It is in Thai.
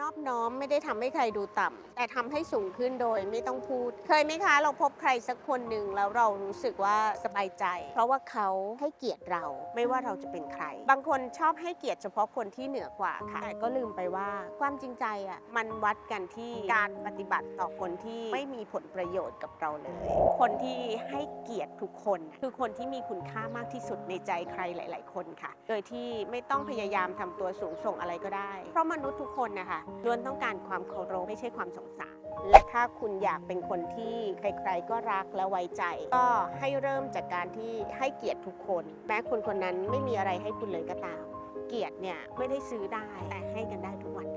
นอบน้อมไม่ได้ทำให้ใครดูต่ำแต่ทำให้สูงขึ้นโดยไม่ต้องพูด เคยไหมคะ เราพบใครสักคนหนึ่งแล้วเรารู้สึกว่าสบายใจ เพราะว่าเขาให้เกียรติเราไม่ว่าเราจะเป็นใคร บางคนชอบให้เกียรติเฉพาะคนที่เหนือกว่าค่ะแต่ก็ลืมไปว่าความจริงใจอะมันวัดกันที่การปฏิบัติต่อคนที่ไม่มีผลประโยชน์กับเราเลย คนที่ให้เกียรติทุกคน คือคนที่มีคุณค่ามากที่สุดในใจใครหลาย ๆ คนค่ะ โดยที่ไม่ต้องพยายามทำตัวสูงส่งอะไรก็ได้ เพราะมนุษย์ทุกคนนะคะล้วนต้องการความเคารพไม่ใช่ความสงสาร และถ้าคุณอยากเป็นคนที่ใครๆก็รักและไว้ใจ ก็ให้เริ่มจากการที่ให้เกียรติทุกคน แม้คนคนนั้นไม่มีอะไรให้คุณเลยก็ตาม เกียรติเนี่ยไม่ได้ซื้อได้แต่ให้กันได้ทุกวัน